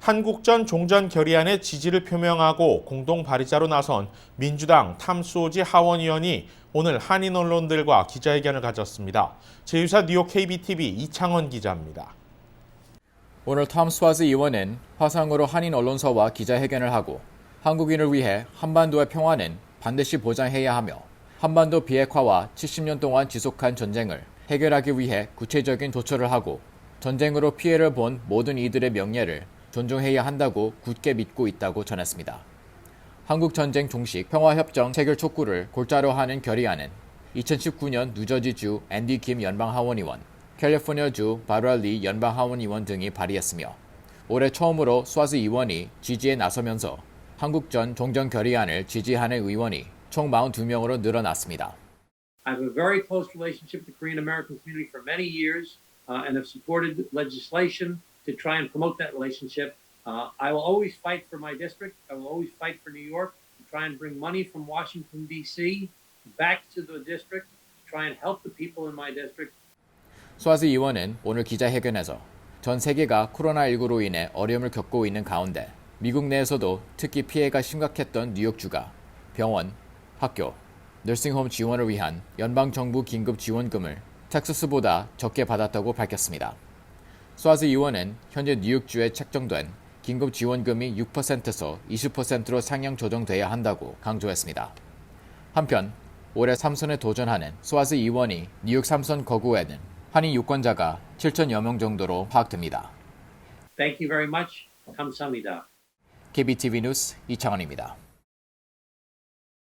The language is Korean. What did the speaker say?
한국전 종전 결의안에 지지를 표명하고 공동 발의자로 나선 민주당 탐소지 하원의원이 오늘 한인 언론들과 기자회견을 가졌습니다. 제휴사 뉴욕 KBTV 이창원 기자입니다. 오늘 톰 스와즈 의원은 화상으로 한인 언론사와 기자회견을 하고 한국인을 위해 한반도의 평화는 반드시 보장해야 하며 한반도 비핵화와 70년 동안 지속한 전쟁을 해결하기 위해 구체적인 조처를 하고 전쟁으로 피해를 본 모든 이들의 명예를 존중해야 한다고 굳게 믿고 있다고 전했습니다. 한국 전쟁 종식 평화협정 체결 촉구를 골자로 하는 결의안은 2019년 뉴저지주 앤디 김 연방하원의원, 캘리포니아주 바라 리 연방하원의원 등이 발의했으며 올해 처음으로 스와즈 의원이 지지에 나서면서 한국 전 종전 결의안을 지지하는 의원이 총 42명으로 늘어났습니다. I have a very close relationship the Korean American community for many years uh, and have supported legislation to try and promote that relationship. Uh, I will always fight for my district. I will always fight for New York to try and bring money from Washington, D.C. back to the district to try and help the people in my district. 스와즈 의원은 오늘 기자회견에서 전 세계가 코로나19로 인해 어려움을 겪고 있는 가운데 미국 내에서도 특히 피해가 심각했던 뉴욕주가 병원, 학교, 너싱홈 지원을 위한 연방정부 긴급 지원금을 텍사스보다 적게 받았다고 밝혔습니다. 스와즈 의원은 현재 뉴욕주에 책정된 긴급 지원금이 6%에서 20%로 상향 조정돼야 한다고 강조했습니다. 한편 올해 3선에 도전하는 스와즈 의원이 뉴욕 3선 거구에는 한인 유권자가 7천여 명 정도로 파악됩니다. Thank you very much. 감사합니다. KBTV 뉴스 이창원입니다.